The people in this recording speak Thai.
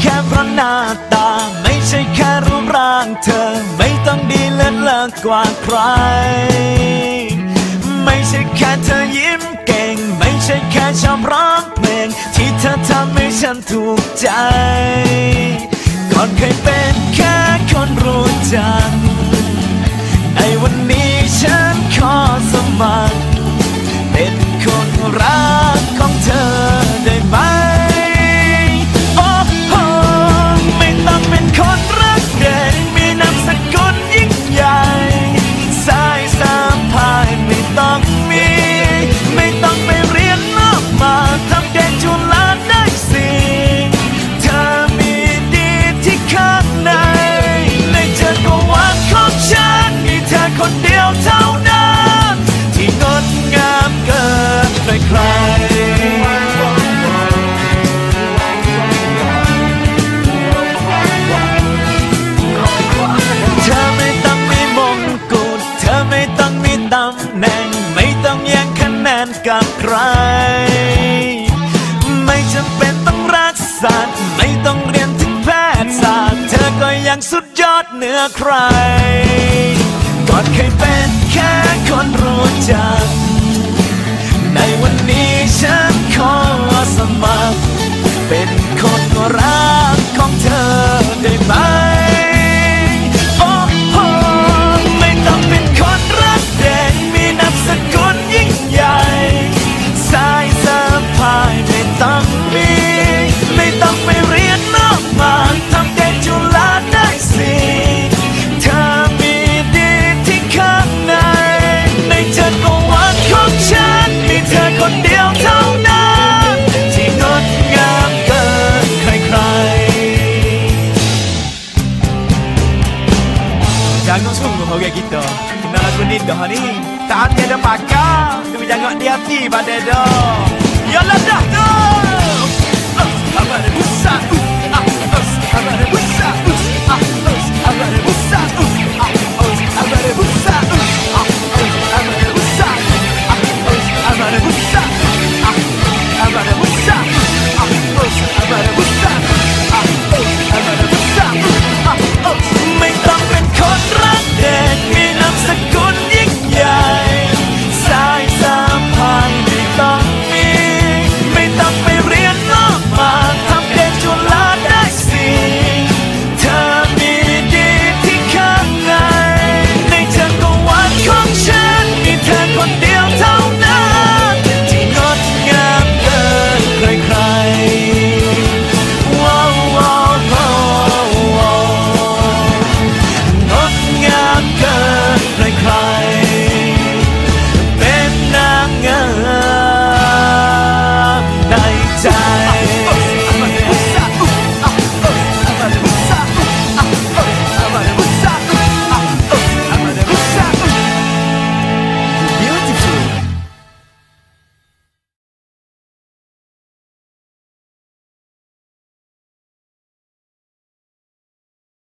แค่เพราะหน้าตา ไม่ใช่แค่รูปร่างเธอ ไม่ต้องดีเลิศเลอกว่าใคร ไม่ใช่แค่เธอยิ้มเก่ง ไม่ใช่แค่ชอบร้องเพลง ที่เธอทำให้ฉันถูกใจ นนกับใคร ไม่จำเป็นต้องรักสัตว์ไม่ต้องเรียนถึงแพทยศาสตร์เธอก็ยังสุดยอดเหนือใครก่อนเคยเป็นแค่คนรู้จัก jangan sungguh orang kita. Kena lagu ni dah ni. Tak ada dah pakar. Tapi jangan di hati pada dah Yalah dah tu. Ah, Us, habar busa Us, ah, ah, habar busa habar busa